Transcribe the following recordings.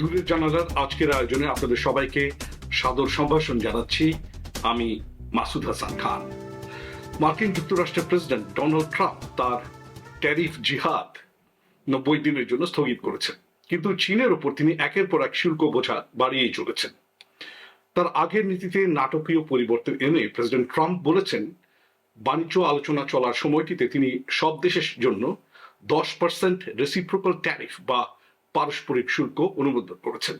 দূরের জানালার আজকের আয়োজনে আপনাদের সবাইকে সাদর সম্ভাষণ জানাচ্ছি। আমি মাসুদ হাসান খান। মার্কিন যুক্তরাষ্ট্রের প্রেসিডেন্ট ডোনাল্ড ট্রাম্প তার ট্যারিফ জিহাদ নব্বই দিনের জন্য স্থগিত করেছেন। কিন্তু চীনের ওপর তিনি একের পর এক শুল্ক বোঝা বাড়িয়েই চলেছেন। তার আগের নীতিতে নাটকীয় পরিবর্তন এনে প্রেসিডেন্ট ট্রাম্প বলেছেন, বাণিজ্য আলোচনা চলার সময়টিতে তিনি সব দেশের জন্য দশ পার্সেন্ট রেসিপ্রোকাল ট্যারিফ বা পারস্পরিক শুল্ক অনুমোদন করেছেন।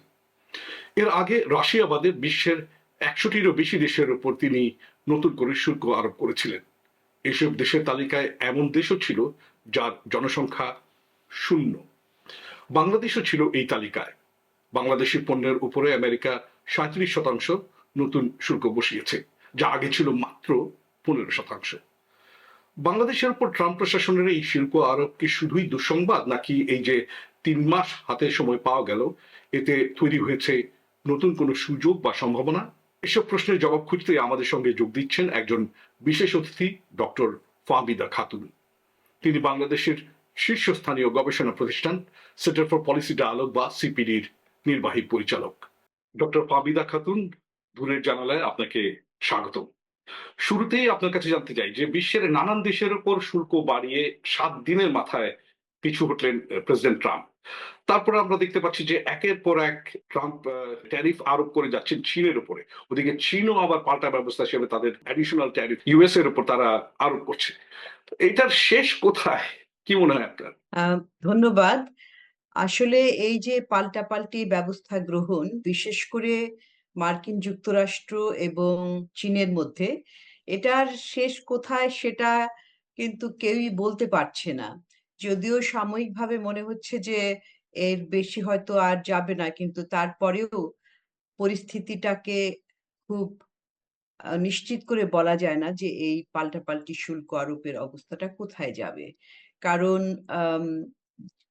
এর আগে রাশিয়া বাদে বিশ্বের একশোটিরও বেশি দেশের উপর তিনি নতুন করে শুল্ক আরোপ করেছিলেন। এসব দেশের তালিকায় এমন দেশও ছিল যার জনসংখ্যা শূন্য। বাংলাদেশও ছিল এই তালিকায়। বাংলাদেশি পণ্যের উপরে আমেরিকা সাঁত্রিশ শতাংশ নতুন শুল্ক বসিয়েছে, যা আগে ছিল মাত্র পনেরো শতাংশ। বাংলাদেশের উপর ট্রাম্প প্রশাসনের এই শুল্ক আরোপ কি শুধুই দুঃসংবাদ, নাকি এই যে তিন মাস হাতে সময় পাওয়া গেল। এতে তৈরি হয়েছে নতুন কোনো সুযোগ বা সম্ভাবনা? এসব প্রশ্নের জবাব খুঁজতে আমাদের সঙ্গে যোগ দিচ্ছেন একজন বিশেষ অতিথি, ডক্টর ফাবিদা খাতুন। তিনি বাংলাদেশের শীর্ষস্থানীয় গবেষণা প্রতিষ্ঠান, সেন্টার ফর পলিসি ডায়ালগ বা সিপিডির নির্বাহী পরিচালক। ডক্টর ফাবিদা খাতুন, দূরের জানালায় আপনাকে স্বাগতম। শুরুতেই আপনার কাছে জানতে চাই যে বিশ্বের নানান দেশের উপর শুল্ক বাড়িয়ে সাত দিনের মাথায় পিছু হটলেন প্রেসিডেন্ট ট্রাম্প তারপর আমরা দেখতে পাচ্ছি যে একের পর এক ট্রাম্প ট্যারিফ আরোপ করে যাচ্ছেন চীনের উপরে। ওদিকে চীনও আবার পাল্টা ব্যবস্থা হিসেবে তাদের অ্যাডিশনাল ট্যারিফ ইউএস এর উপর তারা আরোপ করছে। এটার শেষ কোথায়? কি মনে হয় আপনার? ধন্যবাদ। আসলে এই যে পাল্টাপাল্টি ব্যবস্থা গ্রহণ, বিশেষ করে মার্কিন যুক্তরাষ্ট্র এবং চীনের মধ্যে, এটার শেষ কোথায় সেটা কিন্তু কেউই বলতে পারছে না। যদিও সাময়িকভাবে মনে হচ্ছে যে এর বেশি হয়তো আর যাবে না, কিন্তু তারপরেও পরিস্থিতিটাকে খুব নিশ্চিত করে বলা যায় না যে এই পাল্টাপাল্টি শুল্ক আরোপের অবস্থাটা কোথায় যাবে। কারণ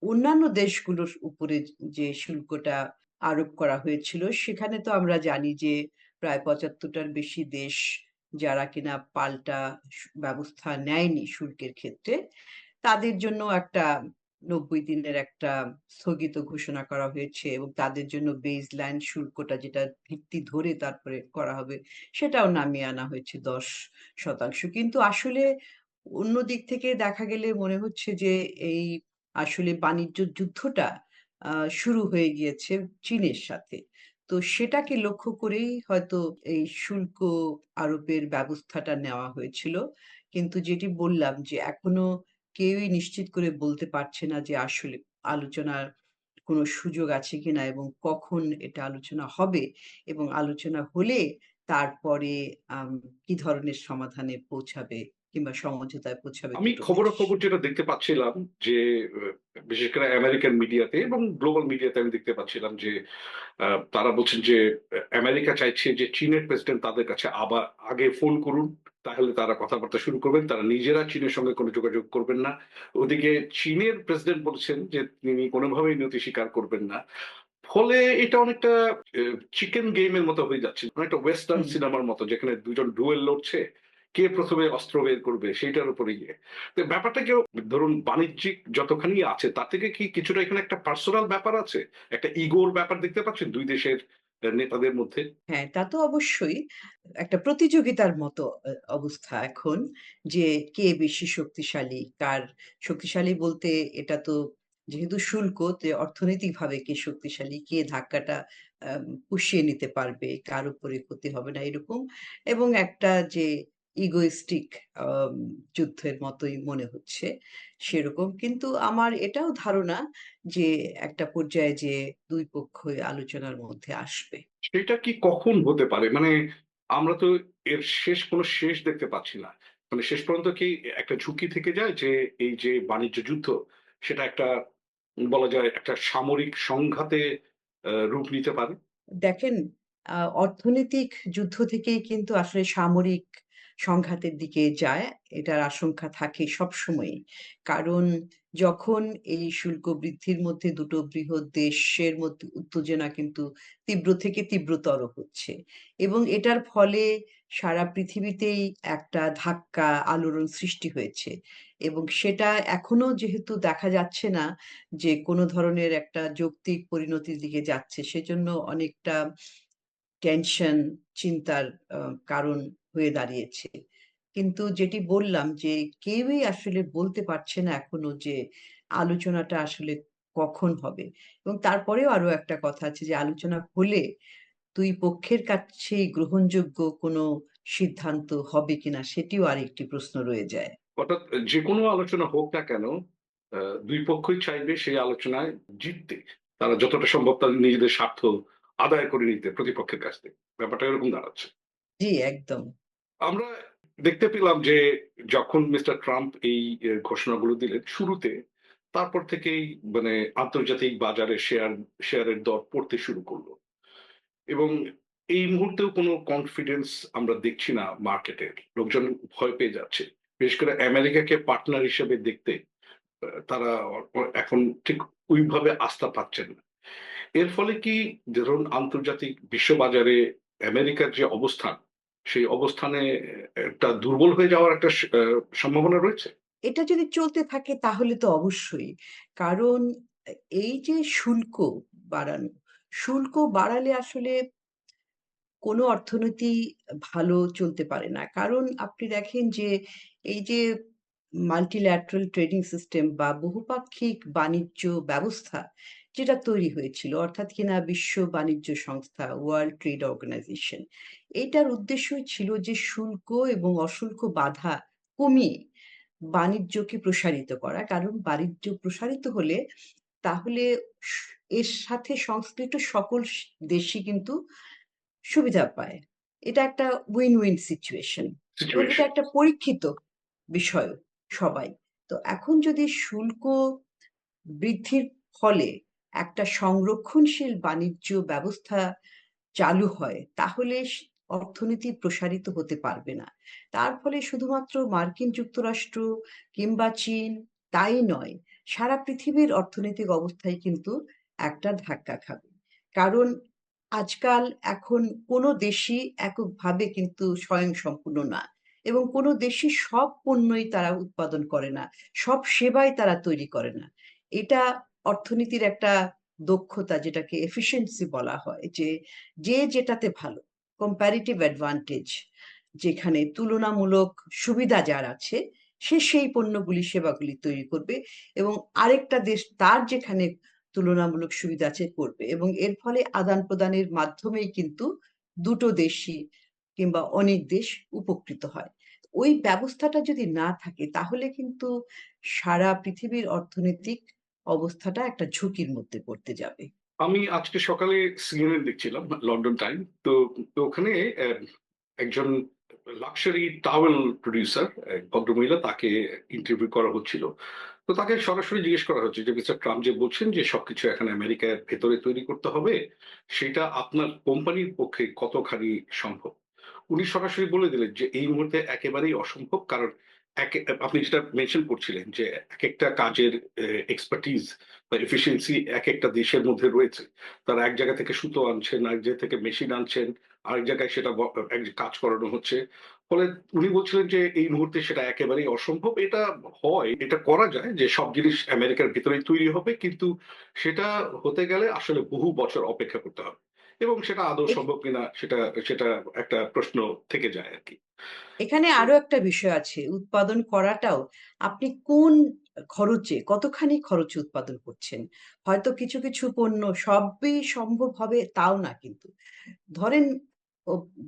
অন্যান্য দেশগুলোর উপরে যে শুল্কটা আরোপ করা হয়েছিল, সেখানে তো আমরা জানি যে প্রায় পঁচাত্তরটার বেশি দেশ যারা কিনা পাল্টা ব্যবস্থা নেয়নি শুল্কের ক্ষেত্রে তাদের জন্য একটা নব্বই দিনের একটা স্থগিত ঘোষণা করা হয়েছে এবং তাদের জন্য বেজ লাইন শুল্কটা যেটা ভিত্তি ধরে তারপরে করা হবে, সেটাও নামিয়ে আনা হয়েছে দশ শতাংশ। কিন্তু আসলে অন্য দিক থেকে দেখা গেলে মনে হচ্ছে যে এই আসলে বাণিজ্য যুদ্ধটা শুরু হয়ে গিয়েছে চীনের সাথে। তো সেটাকে লক্ষ্য করেই হয়তো এই শুল্ক আরোপের ব্যবস্থাটা নেওয়া হয়েছিল। কিন্তু যেটি বললাম যে এখনও কেউই নিশ্চিত করে বলতে পারছে না যে আসলে আলোচনার কোনো সুযোগ আছে কিনা এবং কখন এটা আলোচনা হবে এবং আলোচনা হলে তারপরে কি ধরনের সমাধানে পৌঁছাবে কিংবা সমঝোতায় পৌঁছাবে আমি দুটো দেশ। খবরাখবর যেটা দেখতে পাচ্ছিলাম যে বিশেষ করে আমেরিকান মিডিয়াতে এবং গ্লোবাল মিডিয়াতে আমি দেখতে পাচ্ছিলাম যে তারা বলছেন যে আমেরিকা চাইছে যে চীনের প্রেসিডেন্ট তাদের কাছে আবার আগে ফোন করুন তাহলে তারা কথাবার্তা শুরু করবেন তারা নিজেরা চীনের সঙ্গে কোনো যোগাযোগ করবেন না। ওদিকে চীনের প্রেসিডেন্ট বলছেন যে তিনি কোনোভাবেই নতি স্বীকার করবেন না। ফলে এটা অনেকটা চিকেন গেমের মতো হয়ে যাচ্ছে অনেকটা ওয়েস্টার্ন সিনেমার মতো যেখানে দুজন ডুয়েল লড়ছে কে প্রথমে অস্ত্র বের করবে সেইটার উপরে গিয়ে। তো ব্যাপারটা কেউ ধরুন বাণিজ্যিক যতখানি আছে তার থেকে কি কিছুটা এখানে একটা পার্সোনাল ব্যাপার আছে? একটা ইগোর ব্যাপার দেখতে পাচ্ছেন? দুই দেশের নেতাদের মধ্যে। হ্যাঁ তা তো অবশ্যই। একটা প্রতিযোগিতার মতো অবস্থা এখন যে কে বেশি শক্তিশালী, কার শক্তিশালী বলতে এটা তো যেহেতু শুল্ক যে অর্থনৈতিকভাবে কে শক্তিশালী, কে ধাক্কাটা পুষিয়ে নিতে পারবে, কার উপরে ক্ষতি হবে না এরকম। এবং একটা যে ইগোইস্টিক যুদ্ধের মতোই মনে হচ্ছে। সেরকম। কিন্তু আমার এটাও ধারণা যে একটা পর্যায়ে যে দুই পক্ষই আলোচনার মধ্যে আসবে। সেটা কি কখন হতে পারে? মানে আমরা তো এর শেষ কোনো শেষ দেখতে পাচ্ছি না। মানে শেষ পর্যন্ত কি একটা ঝুঁকি থেকে যায় যে এই যে বাণিজ্য যুদ্ধ সেটা একটা বলা যায় একটা সামরিক সংঘাতে রূপ নিতে পারে? দেখেন আহ, অর্থনৈতিক যুদ্ধ থেকেই কিন্তু আসলে সামরিক সংঘাতের দিকে যায়, এটার আশঙ্কা থাকে সবসময়ই। কারণ যখন এই শুল্ক বৃদ্ধির মধ্যে দুটো বৃহৎ দেশের মধ্যে উত্তেজনা কিন্তু তীব্র থেকে তীব্রতর হচ্ছে এবং এটার ফলে সারা পৃথিবীতেই একটা ধাক্কা আলোড়ন সৃষ্টি হয়েছে এবং সেটা এখনও যেহেতু দেখা যাচ্ছে না যে কোনো ধরনের একটা যৌক্তিক পরিণতির দিকে যাচ্ছে, সেজন্য অনেকটা টেনশন, চিন্তার কারণ হয়ে দাঁড়িয়েছে। কিন্তু যেটি বললাম যে কেউই আসলে বলতে পারছে না এখনও যে আলোচনাটা আসলে কখন হবে। এবং তারপরেও আরও একটা কথা আছে যে আলোচনা হলে দুই পক্ষের কাছে গ্রহণযোগ্য কোনো সিদ্ধান্ত হবে কিনা সেটিও আরেকটি প্রশ্ন রয়ে যায়। অর্থাৎ যে কোনো আলোচনা হোক না কেন দুই পক্ষই চাইবে সেই আলোচনায় জিততে। তারা যতটা সম্ভব তাদের নিজেদের স্বার্থ আদায় করে নিতে প্রতিপক্ষের কাছ থেকে। ব্যাপারটা এরকম দাঁড়াচ্ছে। জি একদম। আমরা দেখতে পেলাম যে যখন মিস্টার ট্রাম্প এই ঘোষণাগুলো দিলেন শুরুতে, তারপর থেকেই মানে আন্তর্জাতিক বাজারে শেয়ার, শেয়ারের দর পড়তে শুরু করল। এবং এই মুহূর্তেও কোনো কনফিডেন্স আমরা দেখছি না মার্কেটে লোকজন ভয় পেয়ে যাচ্ছে। বিশেষ করে আমেরিকাকে পার্টনার হিসেবে দেখতে তারা এখন ঠিক ওইভাবে আস্থা পাচ্ছেন না। এর ফলে কি, ধরুন আন্তর্জাতিক বিশ্ববাজারে আমেরিকার যে অবস্থান সেই অবস্থানে একটা দুর্বল হয়ে যাওয়ার একটা সম্ভাবনা রয়েছে? এটা যদি চলতে থাকে তাহলে তো অবশ্যই। কারণ, এই যে শুল্ক বাড়ানো, শুল্ক বাড়ালে আসলে কোনো অর্থনীতি ভালো চলতে পারে না। কারণ আপনি দেখেন যে, এই যে মাল্টিল্যাটারাল ট্রেডিং সিস্টেম বা বহুপাক্ষিক বাণিজ্য ব্যবস্থা যেটা তৈরি হয়েছিল অর্থাৎ কিনা বিশ্ব বাণিজ্য সংস্থা ওয়ার্ল্ড ট্রেড অর্গানাইজেশন এটার উদ্দেশ্যই ছিল যে শুল্ক এবং অশুল্ক বাধা কমিয়ে বাণিজ্যকে প্রসারিত করা। কারণ বাণিজ্য প্রসারিত হলে তাহলে এর সাথে সংশ্লিষ্ট সকল দেশই কিন্তু সুবিধা পায়। এটা একটা উইন উইন সিচুয়েশন এটা একটা পরীক্ষিত বিষয় সবাই। তো এখন যদি শুল্ক বৃদ্ধির ফলে একটা সংরক্ষণশীল বাণিজ্য ব্যবস্থা চালু হয়, তাহলে অর্থনীতি প্রসারিত হতে পারবে না। তার ফলে শুধুমাত্র মার্কিন যুক্তরাষ্ট্র কিংবা চীন তাই নয়, সারা পৃথিবীর অর্থনৈতিক অবস্থায় কিন্তু একটা ধাক্কা খাবে। কারণ আজকাল এখন কোনো দেশই এককভাবে কিন্তু স্বয়ংসম্পূর্ণ না এবং কোনো দেশই সব পণ্যই তারা উৎপাদন করে না, সব সেবাই তারা তৈরি করে না। এটা অর্থনীতির একটা দক্ষতা যেটাকে এফিসিয়েন্সি বলা হয়, যে যে যেটাতে ভালো কম্প্যারিটিভ অ্যাডভান্টেজ যেখানে তুলনামূলক সুবিধা যার আছে, সে সেই পণ্যগুলি, সেবাগুলি তৈরি করবে এবং আরেকটা দেশ তার যেখানে তুলনামূলক সুবিধা আছে করবে এবং এর ফলে আদান প্রদানের মাধ্যমেই কিন্তু দুটো দেশই কিংবা অনেক দেশ উপকৃত হয়। ওই ব্যবস্থাটা যদি না থাকে, তাহলে কিন্তু সারা পৃথিবীর অর্থনৈতিক অবস্থাটা একটা ঝুঁকির মধ্যে পড়তে যাবে। আমি আজকে সকালে সিএনএন দেখছিলাম, লন্ডন টাইম, তো ওখানে একজন লাক্সারি টাওয়েল প্রডিউসার ভদ্রমহিলা তাকে ইন্টারভিউ করা হচ্ছিল। তো তাকে সরাসরি জিজ্ঞেস করা হচ্ছে যে মিস্টার ট্রাম্প যে বলছেন যে সবকিছু এখন আমেরিকার ভেতরে তৈরি করতে হবে, সেটা আপনার কোম্পানির পক্ষে কতখানি সম্ভব? উনি সরাসরি বলে দিলেন যে, এই মুহূর্তে একেবারেই অসম্ভব, কারণ একে, আপনি যেটা মেনশন করছিলেন যে এক একটা কাজের এক্সপার্টিজ বা এফিসিয়েন্সি এক একটা দেশের মধ্যে রয়েছে। তারা এক জায়গা থেকে সুতো আনছেন এক জায়গা থেকে মেশিন আনছেন, আরেক জায়গায় সেটা এক কাজ করানো হচ্ছে। ফলে উনি বলছিলেন যে এই মুহূর্তে সেটা একেবারেই অসম্ভব। এটা হয়, এটা করা যায় যে সব জিনিস আমেরিকার ভিতরেই তৈরি হবে, কিন্তু সেটা হতে গেলে আসলে বহু বছর অপেক্ষা করতে হবে। এবং সেটা আদৌ সম্ভব কিনা সেটা সেটা একটা প্রশ্ন থেকে যায় আর কি। এখানে আরও একটা বিষয় আছে উৎপাদন করাটাও। আপনি কোন খরচে কতখানি খরচে উৎপাদন করছেন? হয়তো কিছু কিছু পণ্য সবই সম্ভব হবে তাও না কিন্তু। ধরেন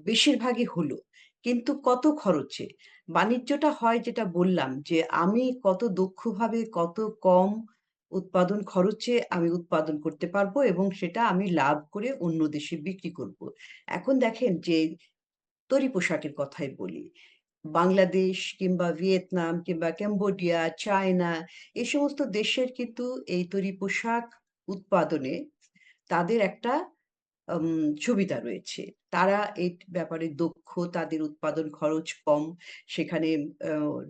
বেশিরভাগই হলো কিন্তু কত খরচে? বাণিজ্যটা হয় যেটা বললাম যে আমি কত দক্ষভাবে কত কম উৎপাদন খরচে আমি উৎপাদন করতে পারব এবং সেটা আমি লাভ করে অন্য দেশে বিক্রি করব। এখন দেখেন যে তৈরি পোশাকের কথাই বলি। বাংলাদেশ কিংবা ভিয়েতনাম কিংবা ক্যাম্বোডিয়া, চায়না এই সমস্ত দেশের কিন্তু এই তৈরি পোশাক উৎপাদনে তাদের একটা সুবিধা রয়েছে। তারা এই ব্যাপারে দক্ষ, তাদের উৎপাদন খরচ কম। সেখানে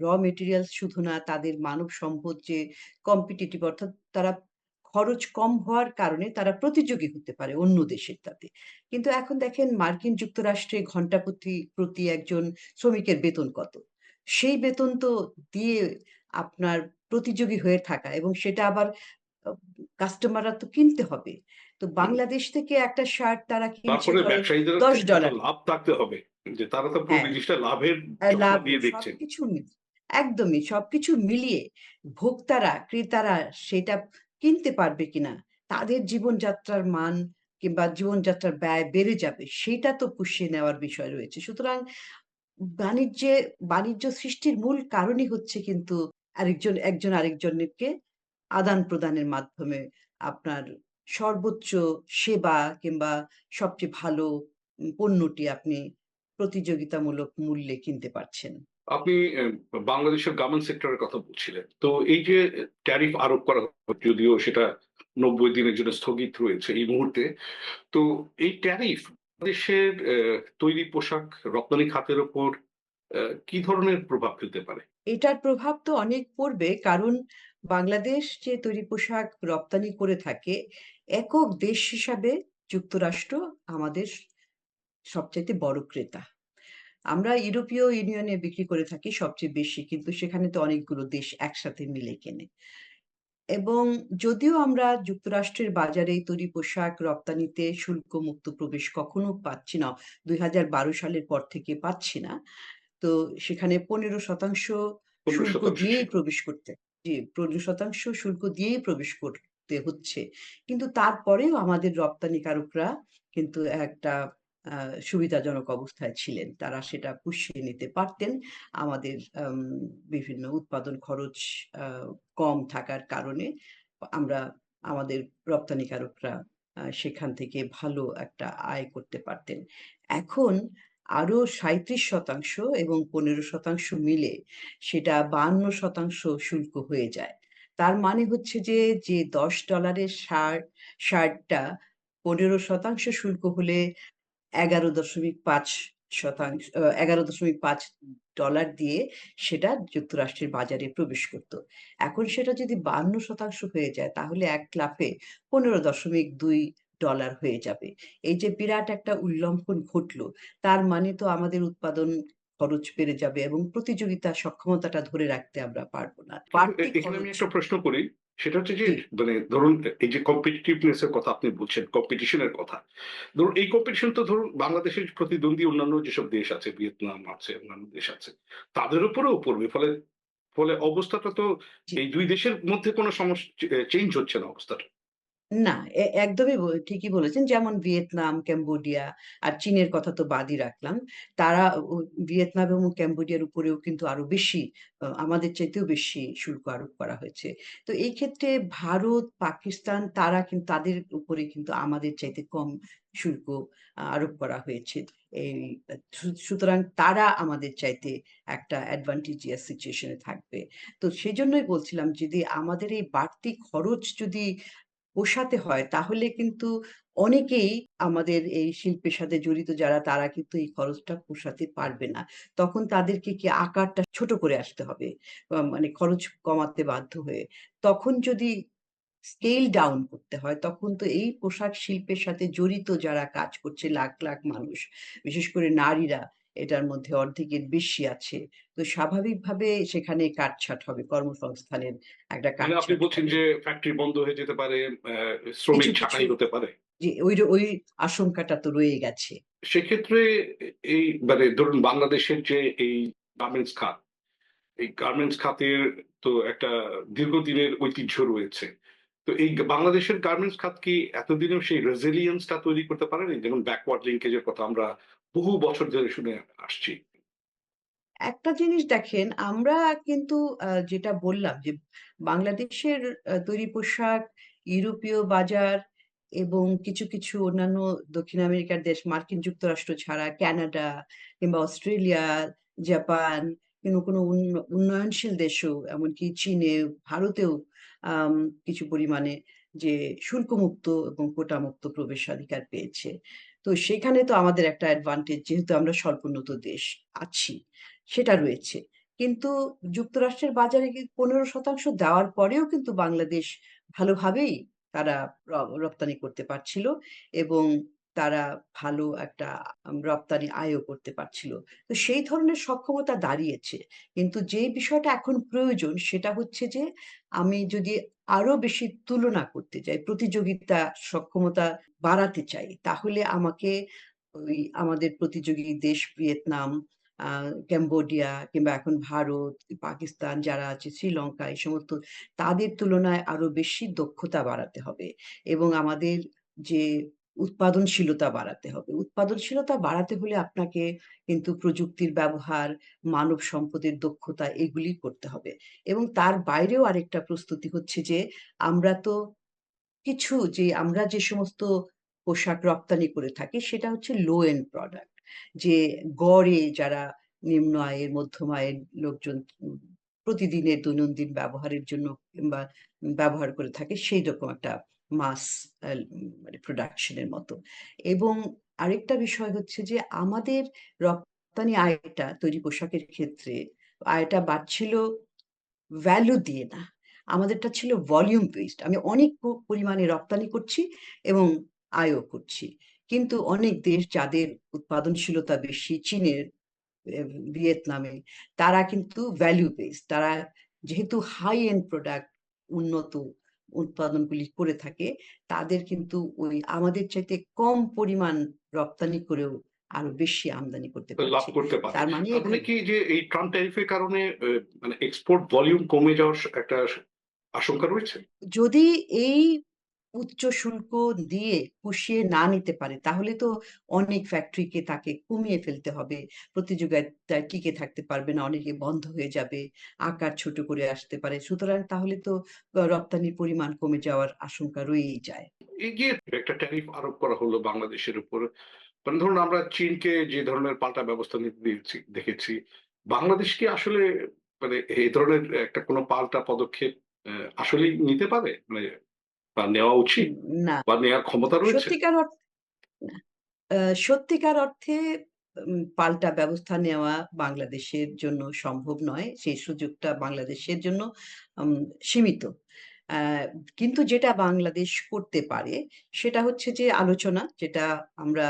র মেটেরিয়ালস শুধু না তাদের মানব সম্পদ যে কম্পিটিটিভ অর্থাৎ তারা খরচ কম হওয়ার কারণে তারা প্রতিযোগী হতে পারে অন্য দেশের তাতে। কিন্তু এখন দেখেন মার্কিন যুক্তরাষ্ট্রে ঘণ্টা প্রতি প্রতি একজন শ্রমিকের বেতন কত? সেই বেতন তো দিয়ে আপনার প্রতিযোগী হয়ে থাকা এবং সেটা আবার কাস্টমাররা তো কিনতে হবে। তো বাংলাদেশ থেকে একটা শার্ট তারা কিনছে তারপরে তো $10 লাভ থাকতে হবে। যে তারা তো পুরো হ্যাঁ। জিনিসটা লাভের লাভ দিয়ে দেখছেন। সবকিছু মি একদমই সবকিছু মিলিয়ে ভোক্তারা, ক্রেতারা সেটা কিনতে পারবে কিনা, তাদের জীবনযাত্রার মান কিংবা জীবনযাত্রার ব্যয় বেড়ে যাবে, সেটা তো পুষিয়ে নেওয়ার বিষয় রয়েছে। সুতরাং বাণিজ্যে বাণিজ্য সৃষ্টির মূল কারণই হচ্ছে কিন্তু আরেকজন একজন আরেকজনকে আদান-প্রদানের মাধ্যমে আপনার সর্বোচ্চ সেবা কিংবা সবচেয়ে ভালো পণ্যটি আপনি প্রতিযোগিতামূলক মূল্যে কিনতে পারছেন। আপনি বাংলাদেশের গার্মেন্ট সেক্টরের কথা বলছিলেন। তো এই যে ট্যারিফ আরোপ করা যদিও সেটা ৯০ দিনের জন্য স্থগিত রয়েছে এই মুহূর্তে। তো এই ট্যারিফ দেশের তৈরি পোশাক রপ্তানি খাতের ওপর কি ধরনের প্রভাব ফেলতে পারে? এটার প্রভাব তো অনেক পড়বে। কারণ বাংলাদেশ যে তৈরি পোশাক রপ্তানি করে থাকে, একক দেশ হিসাবে যুক্তরাষ্ট্র আমাদের সবচাইতে বড় ক্রেতা। আমরা ইউরোপীয় ইউনিয়নে বিক্রি করে থাকি সবচেয়ে বেশি। কিন্তু সেখানে তো অনেকগুলো দেশ একসাথে মিলে কেনে। এবং যদিও আমরা যুক্তরাষ্ট্রের বাজারে তৈরি পোশাক রপ্তানিতে শুল্ক মুক্ত প্রবেশ কখনো পাচ্ছি না। ২০১২ সালের পর থেকে পাচ্ছি না। তো সেখানে ১৫% শুল্ক দিয়েই প্রবেশ করতে জি, ১৫% শুল্ক দিয়েই প্রবেশ করতে হচ্ছে। কিন্তু তারপরেও আমাদের রপ্তানিকারকরা কিন্তু একটা সুবিধাজনক অবস্থায় ছিলেন। তারা সেটা পুষিয়ে নিতে পারতেন। আমাদের বিভিন্ন উৎপাদন খরচ কম থাকার কারণে আমরা আমাদের রপ্তানিকারকরা সেখান থেকে ভালো একটা আয় করতে পারতেন। এখন আরও ৩৭% এবং ১৫% মিলে সেটা ৫২% শুল্ক হয়ে যায়। তার মানে হচ্ছে যে, যে $১০ এর শার্ট শার্টটা ১৫% শুল্ক হলে ১১.৫ শতাংশ এগারো দশমিক পাঁচ ডলার দিয়ে সেটা যুক্তরাষ্ট্রের বাজারে প্রবেশ করত। এখন সেটা যদি ৫২% হয়ে যায় তাহলে এক লাফে $১৫.২ হয়ে যাবে। এই যে বিরাট একটা উল্লঙ্ঘন ঘটলো, তার মানে তো আমাদের উৎপাদন খরচ বেড়ে যাবে এবং প্রতিযোগিতা সক্ষমতাটা ধরে রাখতে আমরা পারব না। এখানে আমি একটা প্রশ্ন করি। সেটা হচ্ছে যে মানে ধরুন এই যে কম্পিটিটিভনেস এর কথা আপনি বলছেন, কম্পিটিশনের কথা। ধরুন এই কম্পিটিশন তো ধরুন বাংলাদেশের প্রতিদ্বন্দ্বী অন্যান্য যেসব দেশ আছে, ভিয়েতনাম আছে, অন্যান্য দেশ আছে। তাদের উপরেও পড়বে। ফলে ফলে অবস্থাটা তো এই দুই দেশের মধ্যে কোন সমস্যা চেঞ্জ হচ্ছে না অবস্থাটা। না, একদমই ঠিকই বলেছেন। যেমন ভিয়েতনাম, ক্যাম্বোডিয়া আর চীনের কথা তো বাদই রাখলাম। তারা ভিয়েতনাম এবং ক্যাম্বোডিয়ার উপরেও কিন্তু আরও বেশি আমাদের চাইতেও বেশি শুল্ক আরোপ করা হয়েছে। তো এই ক্ষেত্রে ভারত, পাকিস্তান তারা কিন্তু তাদের উপরে কিন্তু আমাদের চাইতে কম শুল্ক আরোপ করা হয়েছে। এই সুতরাং তারা আমাদের চাইতে একটা অ্যাডভান্টেজিয়াস সিচুয়েশন এ থাকবে। তো সেজন্যই বলছিলাম যদি আমাদের এই বাড়তি খরচ যদি পোষাতে হয় তাহলে কিন্তু অনেকেই আমাদের এই শিল্পের সাথে জড়িত যারা তারা কিন্তু এই খরচটা পোষাতে পারবে না। তখন তাদেরকে কি আকারটা ছোট করে আসতে হবে। মানে খরচ কমাতে বাধ্য হয়ে। তখন যদি স্কেল ডাউন করতে হয় তখন তো এই পোশাক শিল্পের সাথে জড়িত যারা কাজ করছে লাখ, লাখ মানুষ, বিশেষ করে নারীরা এটার মধ্যে অর্ধেকের বেশি আছে। তো স্বাভাবিকভাবে সেখানে কাটছাট হবে। কর্মসংস্থানের একটা মানে আপনি বলছেন যে ফ্যাক্টরি বন্ধ হয়ে যেতে পারে, শ্রমিক ছাঁটাই হতে পারে। জি, ওই ওই আশঙ্কাটা তো রয়ে গেছে। সেক্ষেত্রে এই মানে ধরুন বাংলাদেশের যে এই গার্মেন্টস খাত, এই গার্মেন্টস খাতের তো একটা দীর্ঘদিনের ঐতিহ্য রয়েছে। তো এই বাংলাদেশের গার্মেন্টস খাত কি এতদিনেও সেই রেসিলিয়েন্স টা তৈরি করতে পারেনি? যেমন ব্যাকওয়ার্ড লিঙ্কেজ এর কথা আমরা বহু বছর ধরে শুনে আসছি। একটা জিনিস দেখেন, আমরা কিন্তু যেটা বললাম যে বাংলাদেশের তৈরি পোশাক ইউরোপীয় বাজার এবং কিছু, কিছু অন্যান্য দক্ষিণ আমেরিকার দেশ মার্কিন যুক্তরাষ্ট্র ছাড়া ক্যানাডা কিংবা অস্ট্রেলিয়া, জাপান কোনো উন্ন উন্নয়নশীল দেশেও এমনকি চীনে, ভারতেও কিছু পরিমাণে যে শুল্কমুক্ত এবং কোটামুক্ত প্রবেশাধিকার পেয়েছে। তো সেখানে তো আমাদের একটা অ্যাডভান্টেজ যেহেতু আমরা স্বল্পোন্নত দেশ আছি, সেটা রয়েছে। কিন্তু যুক্তরাষ্ট্রের বাজারে পনেরো শতাংশ দেওয়ার পরেও কিন্তু বাংলাদেশ ভালোভাবেই তারা রপ্তানি করতে পারছিল এবং তারা ভালো একটা রপ্তানি আয়ও করতে পারছিল। তো সেই ধরনের সক্ষমতা দাঁড়িয়েছে। কিন্তু যেই বিষয়টা এখন প্রয়োজন সেটা হচ্ছে যে আমি যদি আরও বেশি তুলনা করতে চাই, প্রতিযোগিতা সক্ষমতা বাড়াতে চাই, তাহলে আমাকে ওই আমাদের প্রতিযোগী দেশ ভিয়েতনাম, ক্যাম্বোডিয়া কিংবা এখন ভারত, পাকিস্তান যারা আছে, শ্রীলঙ্কা এই সমস্ত তাদের তুলনায় আরও বেশি দক্ষতা বাড়াতে হবে এবং আমাদের যে উৎপাদনশীলতা বাড়াতে হবে। উৎপাদনশীলতা বাড়াতে হলে আপনাকে কিন্তু প্রযুক্তির ব্যবহার, মানব সম্পদের দক্ষতা এগুলি করতে হবে এবং তার বাইরেও আরেকটা প্রস্তুতি হচ্ছে যে আমরা তো কিছু যে আমরা যে সমস্ত পোশাক রপ্তানি করে থাকি সেটা হচ্ছে লো এন্ড প্রোডাক্ট। যে গড়ে যারা নিম্ন আয়ের, মধ্যম আয়ের লোকজন প্রতিদিনের দৈনন্দিন ব্যবহারের জন্য কিংবা ব্যবহার করে থাকে সেই রকম একটা মাস আ মানে প্রোডাকশন এর মতো। এবং আরেকটা বিষয় হচ্ছে যে আমাদের রপ্তানি আয়টা তৈরি পোশাকের ক্ষেত্রে আয়টা বাড়ছিল ভ্যালু দিয়ে না। আমাদেরটা ছিল ভলিউম বেসড। আমি অনেক পরিমাণে রপ্তানি করছি এবং আয়ও করছি। কিন্তু অনেক দেশ যাদের উৎপাদনশীলতা বেশি চীনের, ভিয়েতনামে তারা কিন্তু ভ্যালু বেসড। তারা যেহেতু হাই এন্ড প্রোডাক্ট উন্নত উৎপাদনগুলি করে থাকে, তাদের কিন্তু ওই আমাদের চাইতে কম পরিমাণ রপ্তানি করেও আরও বেশি আমদানি করতে লাভ করতে পারে। তার মানে মানে কি যে এই ট্রাম্প ট্যারিফের কারণে মানে এক্সপোর্ট ভলিউম কমে যাওয়ার একটা আশঙ্কা রয়েছে? যদি এই উচ্চ শুল্ক দিয়ে পুষিয়ে না নিতে পারে তাহলে তো অনেক ফ্যাক্টরিকে তাকে কমিয়ে ফেলতে হবে। প্রতিযোগিতায় টিকে থাকতে পারবে না, অনেকে বন্ধ হয়ে যাবে, আকার ছোট করে আসতে পারে। সুতরাং তাহলে তো রপ্তানির পরিমাণ কমে যাওয়ার আশঙ্কা রয়েই যায়। এই একটা ট্যারিফ আরোপ করা হলো বাংলাদেশের উপর। মানে ধরুন আমরা চীনকে যে ধরনের পাল্টা ব্যবস্থা নিতে দিয়েছি দেখেছি। বাংলাদেশ কি আসলে মানে এই ধরনের একটা কোনো পাল্টা পদক্ষেপ আসলেই নিতে পারে? মানে বা নেওয়া উচিত না, বা নেওয়ার ক্ষমতা রয়েছে? সত্যিকার অর্থ সত্যিকার অর্থে পাল্টা ব্যবস্থা নেওয়া বাংলাদেশের জন্য সম্ভব নয়। সেই সুযোগটা বাংলাদেশের জন্য সীমিত। কিন্তু যেটা বাংলাদেশ করতে পারে সেটা হচ্ছে যে আলোচনা যেটা আমরা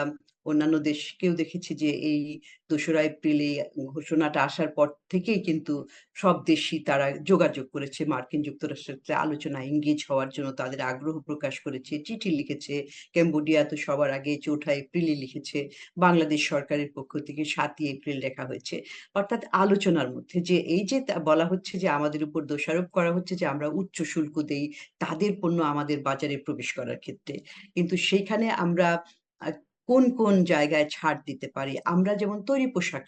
অন্যান্য দেশকেও দেখেছি যে এই ২রা এপ্রিলে ঘোষণাটা আসার পর থেকেই কিন্তু সব দেশই তারা যোগাযোগ করেছে মার্কিন যুক্তরাষ্ট্রের সাথে আলোচনা এনগেজ হওয়ার জন্য তাদের আগ্রহ প্রকাশ করেছে, চিঠি লিখেছে। ক্যাম্বোডিয়া তো সবার আগে চৌঠা এপ্রিলই লিখেছে। বাংলাদেশ সরকারের পক্ষ থেকে সাতই এপ্রিল লেখা হয়েছে। অর্থাৎ আলোচনার মধ্যে যে এই যে বলা হচ্ছে যে আমাদের উপর দোষারোপ করা হচ্ছে যে আমরা উচ্চ শুল্ক দেই তাদের পণ্য আমাদের বাজারে প্রবেশ করার ক্ষেত্রে। কিন্তু সেইখানে আমরা কোন, কোন জায়গায় ছাড় দিতে পারি? আমরা যেমন তৈরি পোশাক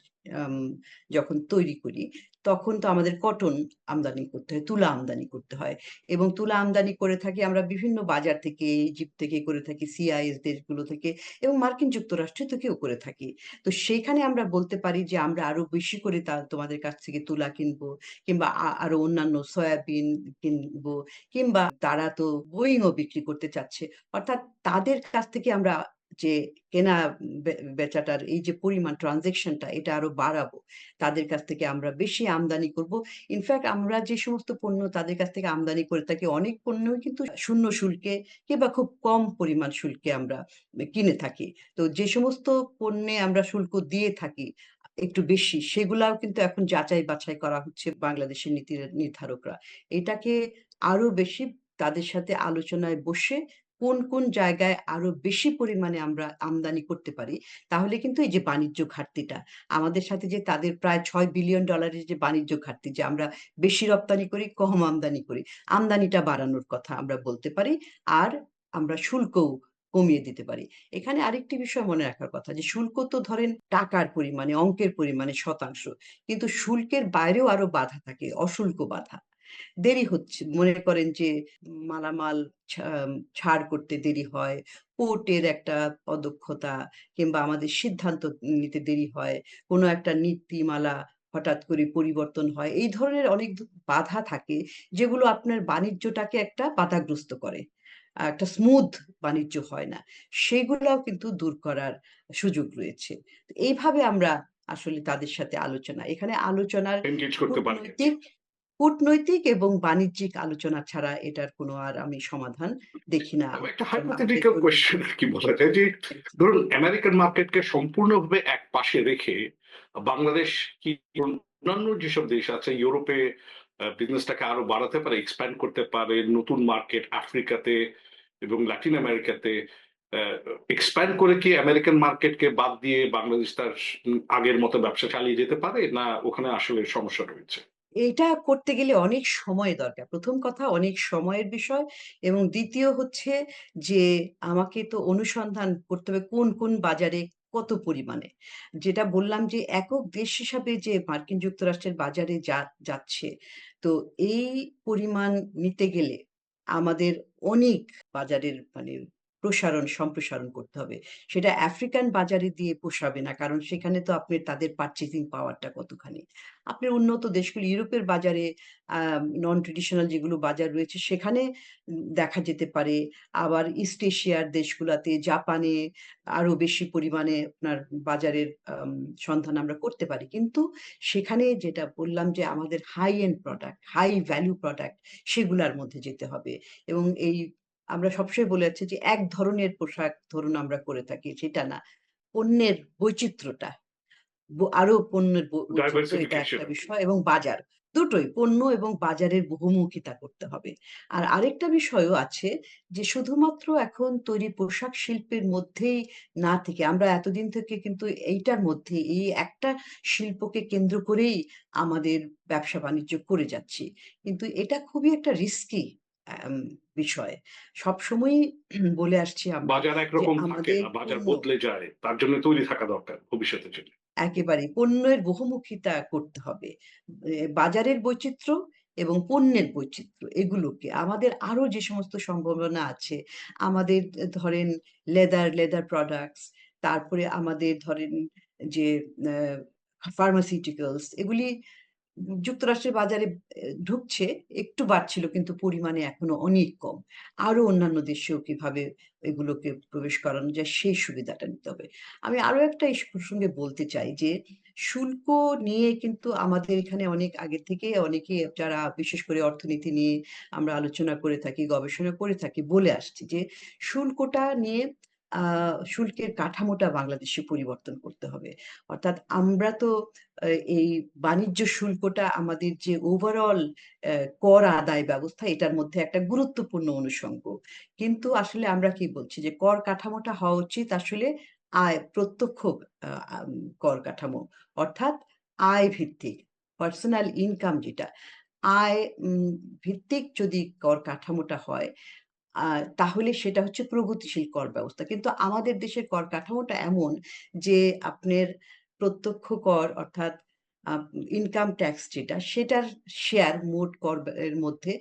যখন তৈরি করি তখন তো আমাদের কটন আমদানি করতে হয়, তুলা আমদানি করতে হয় এবং তুলা আমদানি করে থাকি আমরা বিভিন্ন বাজার থেকে, ইজিপ্ট থেকে করে থাকি, সিআইএস দেশগুলো থেকে এবং মার্কিন যুক্তরাষ্ট্র থেকেও করে থাকি। তো সেইখানে আমরা বলতে পারি যে আমরা আরও বেশি করে তা তোমাদের কাছ থেকে তুলা কিনবো কিংবা আরও অন্যান্য সয়াবিন কিনবো কিংবা তারা তো বোয়িং ও বিক্রি করতে চাচ্ছে। অর্থাৎ তাদের কাছ থেকে আমরা যে কেনা বেচাটার এই যে পরিমাণ ট্রান্সেকশন টা এটা আরও বাড়াবো। তাদের কাছ থেকে আমরা বেশি আমদানি করব। ইনফেক্ট আমরা যে সমস্ত পণ্য তাদের কাছ থেকে আমদানি করে থাকি, অনেক পণ্যই কিন্তু শূন্য শুল্কে কিংবা খুব কম পরিমাণ শুল্কে আমরা কিনে থাকি। তো যে সমস্ত পণ্যে আমরা শুল্ক দিয়ে থাকি, একটু বেশি, সেগুলাও কিন্তু এখন যাচাই বাছাই করা হচ্ছে বাংলাদেশের নীতি নির্ধারকরা। এটাকে আরও বেশি তাদের সাথে আলোচনায় বসে কোন, কোন জায়গায় আরও বেশি পরিমাণে আমরা আমদানি করতে পারি। তাহলে কিন্তু এই যে বাণিজ্য ঘাটতিটা আমাদের সাথে যে তাদের প্রায় $৬ বিলিয়ন ডলারের যে বাণিজ্য ঘাটতি যে আমরা বেশি রপ্তানি করি, কম আমদানি করি। আমদানিটা বাড়ানোর কথা আমরা বলতে পারি। আর আমরা শুল্কও কমিয়ে দিতে পারি। এখানে আরেকটি বিষয় মনে রাখার কথা যে শুল্ক তো ধরেন টাকার পরিমাণে, অঙ্কের পরিমাণে শতাংশ। কিন্তু শুল্কের বাইরেও আরও বাধা থাকে, অশুল্ক বাধা। দেরি হচ্ছে। মনে করেন যে মালামাল ছাড় করতে দেরি হয়, পোর্টের একটা অদক্ষতা কিংবা আমাদের সিদ্ধান্ত নিতে দেরি হয়। কোনো একটা নীতিমালা হঠাৎ করে পরিবর্তন হয়। এই ধরনের অনেক বাধা থাকে যেগুলো আপনার বাণিজ্যটাকে একটা বাধাগ্রস্ত করে। একটা স্মুথ বাণিজ্য হয় না সেগুলাও কিন্তু দূর করার সুযোগ রয়েছে এইভাবে আমরা আসলে তাদের সাথে আলোচনা এখানে আলোচনার কূটনৈতিক এবং বাণিজ্যিক আলোচনা ছাড়া এটার কোনো আর আমি সমাধান দেখি না। একটা হাইপোথেটিক্যাল কোয়েশ্চেন কি বলা যায় যে ধরুন আমেরিকান মার্কেটকে সম্পূর্ণভাবে এক পাশে রেখে বাংলাদেশ কি অন্যান্য যেসব দেশ আছে ইউরোপে বিজনেসটাকে আরও বাড়াতে পারে এক্সপ্যান্ড করতে পারে নতুন মার্কেট আফ্রিকাতে এবং ল্যাটিন আমেরিকাতে এক্সপ্যান্ড করে কি আমেরিকান মার্কেটকে বাদ দিয়ে বাংলাদেশ তার আগের মতো ব্যবসা চালিয়ে যেতে পারে না ওখানে আসলে সমস্যা রয়েছে? এটা করতে গেলে অনেক সময় দরকার। প্রথম কথা, অনেক সময়ের বিষয় এবং দ্বিতীয় হচ্ছে যে, আমাকে তো অনুসন্ধান করতে হবে কোন কোন বাজারে কত পরিমাণে। যেটা বললাম যে, একক দেশ হিসাবে যে মার্কিন যুক্তরাষ্ট্রের বাজারে যা, যাচ্ছে, তো এই পরিমাণ নিতে গেলে আমাদের অনেক বাজারের মানে প্রসারণ, সম্প্রসারণ করতে হবে। সেটা আফ্রিকান বাজারে দিয়ে পোষাবে না, কারণ সেখানে তো আপনি তাদের পারচেজিং পাওয়ারটা কতখানি। আপনার উন্নত দেশগুলো, ইউরোপের বাজারে নন ট্রেডিশনাল যেগুলো বাজার রয়েছে, সেখানে দেখা যেতে পারে। আবার ইস্ট এশিয়ার দেশগুলাতে জাপানে আরও বেশি পরিমাণে আপনার বাজারের সন্ধান আমরা করতে পারি। কিন্তু সেখানে যেটা বললাম যে, আমাদের high end product high value product সেগুলার মধ্যে যেতে হবে। এবং এই আমরা সবসময় বলে যাচ্ছি যে এক ধরনের পোশাক ধরুন আমরা করে থাকি সেটা না। পণ্যের বৈচিত্র্যটা। আরও পণ্যের এটা একটা বিষয় এবং বাজার। দুটোই পণ্য এবং বাজারের বহুমুখিতা করতে হবে। আর আরেকটা বিষয়ও আছে যে শুধুমাত্র এখন তৈরি পোশাক শিল্পের মধ্যেই না থেকে আমরা এতদিন থেকে কিন্তু এইটার মধ্যে এই একটা শিল্পকে কেন্দ্র করেই আমাদের ব্যবসা বাণিজ্য করে যাচ্ছি। কিন্তু এটা খুবই একটা রিস্কি বিষয়। সবসময়ই বলে আসছি বাজার একরকম থাকে না বাজার বদলে যায় তার জন্য তৈরি থাকা দরকার ভবিষ্যতের জন্য একেবারে পণ্যের বহুমুখিতা করতে হবে। বাজারের বৈচিত্র্য এবং পণ্যের বৈচিত্র্য এগুলোকে। আমাদের আরও যে সমস্ত সম্ভাবনা আছে আমাদের ধরেন লেদার লেদার প্রোডাক্টস তারপরে আমাদের ধরেন যে ফার্মাসিউটিক্যালস এগুলি যুক্তরাষ্ট্রের বাজারে ঢুকছে, একটু বাড়ছিল কিন্তু পরিমাণে এখনও অনেক কম। আরও অন্যান্য দেশেও কীভাবে এগুলোকে প্রবেশ করানো যায় সেই সুবিধাটা নিতে হবে। আমি আরও একটা প্রসঙ্গে বলতে চাই যে, শুল্ক নিয়ে কিন্তু আমাদের এখানে অনেক আগে থেকে অনেকে যারা বিশেষ করে অর্থনীতি নিয়ে আমরা আলোচনা করে থাকি, গবেষণা করে থাকি বলে আসছি যে, শুল্কটা নিয়ে আহ শুল্কের কাঠামোটা বাংলাদেশে পরিবর্তন করতে হবে। অর্থাৎ আমরা তো এই বাণিজ্য শুল্কটা আমাদের যে ওভারঅল কর আদায় ব্যবস্থা, এটার মধ্যে একটা গুরুত্বপূর্ণ অনুষঙ্গ। কিন্তু আসলে আমরা কি বলছি যে কর কাঠামোটা হওয়া উচিত আসলে আয়, প্রত্যক্ষ কর কাঠামো। অর্থাৎ আয় ভিত্তিক পার্সোনাল ইনকাম যেটা। আয় ভিত্তিক যদি কর কাঠামোটা হয় তাহলে সেটা হচ্ছে প্রগতিশীল কর ব্যবস্থা। কিন্তু আমাদের দেশের কর কাঠামোটা এমন যে আপনার প্রত্যক্ষ কর অর্থাৎ ইনকাম ট্যাক্স যেটা সেটার শেয়ার মোট কর এর মধ্যে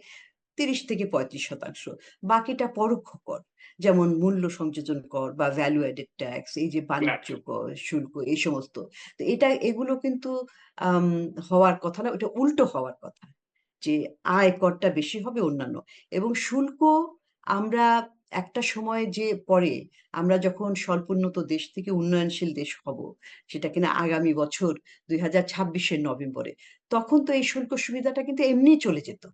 তিরিশ থেকে পঁয়ত্রিশ শতাংশ। বাকিটা পরোক্ষ কর যেমন মূল্য সংযোজন কর বা ভ্যালু অ্যাডেড ট্যাক্স এই যে বাণিজ্য কর শুল্ক এই সমস্ত। তো এটা এগুলো কিন্তু হওয়ার কথা না ওটা উল্টো হওয়ার কথা যে আয় করটা বেশি হবে অন্যান্য। এবং শুল্ক আমরা একটা সময় যে পরে আমরা যখন স্বল্পোন্নত দেশ থেকে উন্নয়নশীল দেশ হব সেটা কিনা আগামী বছর দুই হাজার ছাব্বিশের নভেম্বরে তখন তো এই শুল্ক সুবিধাটা কিন্তু এমনি চলে যেত।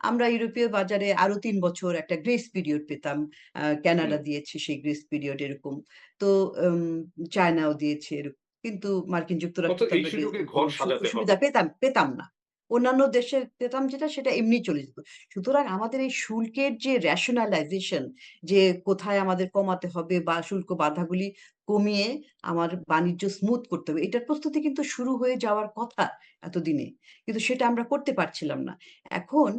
আমরা ইউরোপীয় বাজারে আরও তিন বছর একটা গ্রেস পিরিয়ড পেতাম আহ, কানাডা দিয়েছে সেই গ্রেস পিরিয়ড এরকম তো উম, চায়নাও দিয়েছে এরকম কিন্তু মার্কিন যুক্তরাষ্ট্র সুবিধা পেতাম পেতাম না। অন্যান্য দেশে পেতাম যেটা, সেটা এমনি চলে যেত। সুতরাং আমাদের এই শুল্কের যে রেশনালাইজেশন যে কোথায় আমাদের কমাতে হবে বা শুল্ক বাধাগুলি কমিয়ে আমার বাণিজ্য স্মুথ করতে হবে, এটার প্রস্তুতি কিন্তু শুরু হয়ে যাওয়ার কথা এতদিনে। কিন্তু সেটা আমরা করতে পারছিলাম না। এখন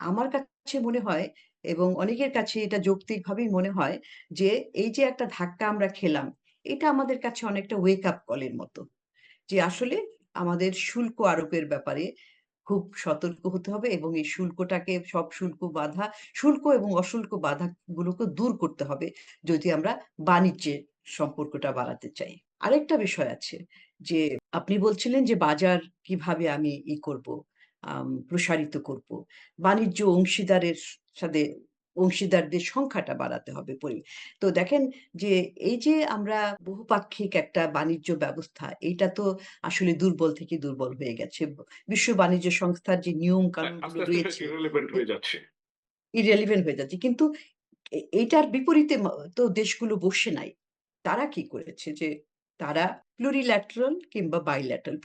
আমার কাছে মনে হয় এবং অনেকের কাছে এটা যৌক্তিকভাবেই মনে হয় যে এই যে একটা ধাক্কা আমরা খেলাম, এটা আমাদের কাছে অনেকটা ওয়েক আপ কলের মতো। যে আসলে আমাদের শুল্ক আরোপের ব্যাপারে খুব সতর্ক হতে হবে এবং এই শুল্কটাকে সব শুল্ক বাধা, শুল্ক এবং অশুল্ক বাধাগুলোকে দূর করতে হবে যদি আমরা বাণিজ্যের সম্পর্কটা বাড়াতে চাই। আরেকটা বিষয় আছে যে, আপনি বলছিলেন যে বাজার কীভাবে আমি ই করব প্রসারিত করব। বাণিজ্য অংশীদারের সাথে অংশীদারদের সংখ্যাটা বাড়াতে হবে পরি তো দেখেন যে এই যে আমরা বহুপাক্ষিক একটা বাণিজ্য ব্যবস্থা এটা তো আসলে দুর্বল থেকে দুর্বল হয়ে গেছে। বিশ্ব বাণিজ্য সংস্থার যে নিয়ম কানুন রয়েছে হয়ে যাচ্ছে। ইরেলিভেন্ট হয়ে যাচ্ছে। কিন্তু এইটার বিপরীতে তো দেশগুলো বসে নাই। তারা কি করেছে যে তারা প্লুরিল্যাটারাল কিংবা বাইল্যাটারাল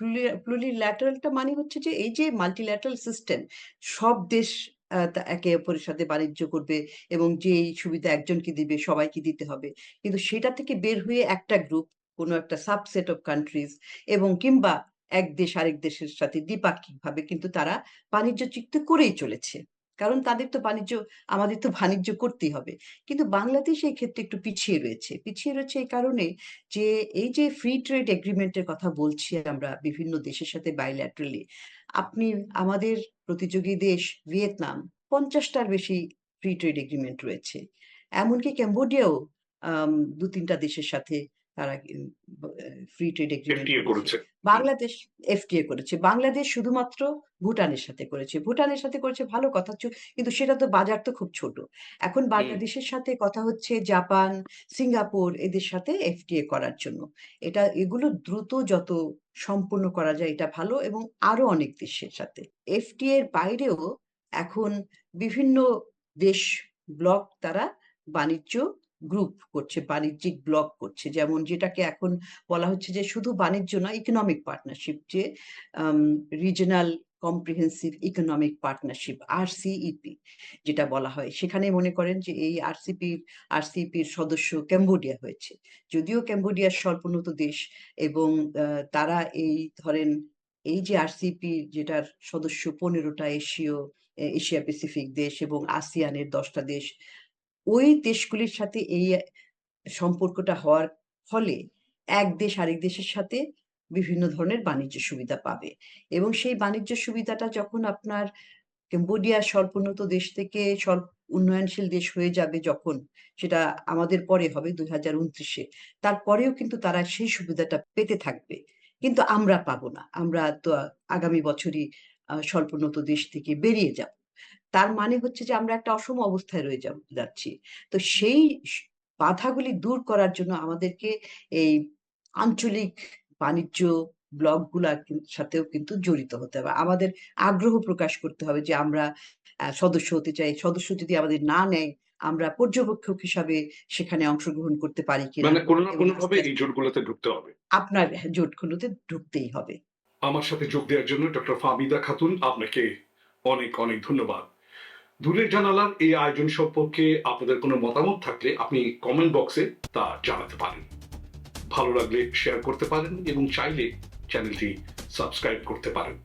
প্লুরিল্যাটারালটা মানে হচ্ছে যে এই যে মাল্টিল্যাটারাল সিস্টেম সব দেশ একে অপরের সাথে বাণিজ্য করবে এবং যে সুবিধা একজনকে দিবে সবাইকে দিতে হবে। কিন্তু সেটা থেকে বের হয়ে একটা গ্রুপ কোনো একটা সাবসেট অফ কান্ট্রিজ এবং কিংবা এক দেশ আরেক দেশের সাথে দ্বিপাক্ষিক ভাবে কিন্তু তারা বাণিজ্য চুক্তি করেই চলেছে। কারণ তাদের তো বাণিজ্য, আমাদের তো বাণিজ্য করতেই হবে। কিন্তু বাংলাদেশ এই ক্ষেত্রে একটু পিছিয়ে রয়েছে। পিছিয়ে রয়েছে এই কারণে যে, এই যে ফ্রি ট্রেড এগ্রিমেন্টের কথা বলছি আমরা বিভিন্ন দেশের সাথে বাইল্যাটারালি আপনি আমাদের প্রতিযোগী দেশ ভিয়েতনাম, পঞ্চাশটার বেশি ফ্রি ট্রেড এগ্রিমেন্ট রয়েছে। এমনকি ক্যাম্বোডিয়াও দু তিনটা দেশের সাথে তারা ফ্রি ট্রেড এগ্রিমেন্ট করেছে। বাংলাদেশ এফটিএ করেছে। বাংলাদেশ শুধুমাত্র ভুটানের সাথে করেছে। ভুটানের সাথে করেছে ভালো কথা কিন্তু সেটা তো বাজার তো খুব ছোট। এখন বাংলাদেশের সাথে কথা হচ্ছে জাপান সিঙ্গাপুর এদের সাথে এফটিএ করার জন্য। এটা এগুলো দ্রুত যত সম্পূর্ণ করা যায় এটা ভালো এবং আরও অনেক দেশের সাথে। এফটিএ এর বাইরেও এখন বিভিন্ন দেশ ব্লক তারা বাণিজ্য গ্রুপ করছে, বাণিজ্যিক ব্লক করছে। যেমন যেটাকে এখন বলা হচ্ছে যে শুধু বাণিজ্য না ইকোনমিক পার্টনারশিপ যে regional comprehensive economic partnership RCEP যেটা বলা হয়। সেখানে মনে করেন যে এই আরসিপির আরসিপির সদস্য ক্যাম্বোডিয়া হয়েছে। যদিও ক্যাম্বোডিয়া স্বল্পোন্নত দেশ এবং তারা এই ধরেন এই যে আরসিপি যেটার সদস্য পনেরোটা এশীয় এশিয়া প্যাসিফিক দেশ এবং আসিয়ানের দশটা দেশ ওই দেশগুলির সাথে এই সম্পর্কটা হওয়ার ফলে এক দেশ আরেক দেশের সাথে বিভিন্ন ধরনের বাণিজ্য সুবিধা পাবে। এবং সেই বাণিজ্য সুবিধাটা যখন আপনার ক্যাম্বোডিয়া স্বল্পোন্নত দেশ থেকে স্বল্প উন্নয়নশীল দেশ হয়ে যাবে যখন, সেটা আমাদের পরে হবে দুই হাজার উনত্রিশে, তারপরেও কিন্তু তারা সেই সুবিধাটা পেতে থাকবে। কিন্তু আমরা পাবো না। আমরা তো আগামী বছরই স্বল্পোন্নত দেশ থেকে বেরিয়ে যাব। তার মানে হচ্ছে যে আমরা একটা অসম অবস্থায় রয়ে যাচ্ছি। তো সেই বাধাগুলি দূর করার জন্য আমাদেরকে এই আঞ্চলিক বাণিজ্য ব্লকগুলার কিন- সাথেও কিন্তু জড়িত হতে হবে। আমাদের আগ্রহ প্রকাশ করতে হবে যে আমরা সদস্য হতে চাই। সদস্য যদি আমাদের না নেয় আমরা পর্যবেক্ষক হিসাবে সেখানে অংশগ্রহণ করতে পারি কিনা মানে কোনো না কোনো ভাবে এই জোটগুলোতে ঢুকতে হবে। আপনার জোটগুলোতে ঢুকতেই হবে। আমার সাথে যোগ দেওয়ার জন্য ডক্টর ফাবিদা খাতুন আপনাকে অনেক অনেক ধন্যবাদ। দূরের জানালার এই আয়োজন সম্পর্কে আপনাদের কোনো মতামত থাকলে আপনি কমেন্ট বক্সে তা জানাতে পারেন। ভালো লাগলে শেয়ার করতে পারেন এবং চাইলে চ্যানেলটি সাবস্ক্রাইব করতে পারেন।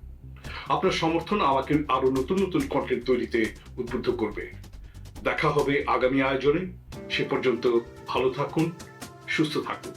আপনার সমর্থন আমাকে আরও নতুন নতুন কন্টেন্ট তৈরিতে উদ্বুদ্ধ করবে। দেখা হবে আগামী আয়োজনে। সে পর্যন্ত ভালো থাকুন, সুস্থ থাকুন।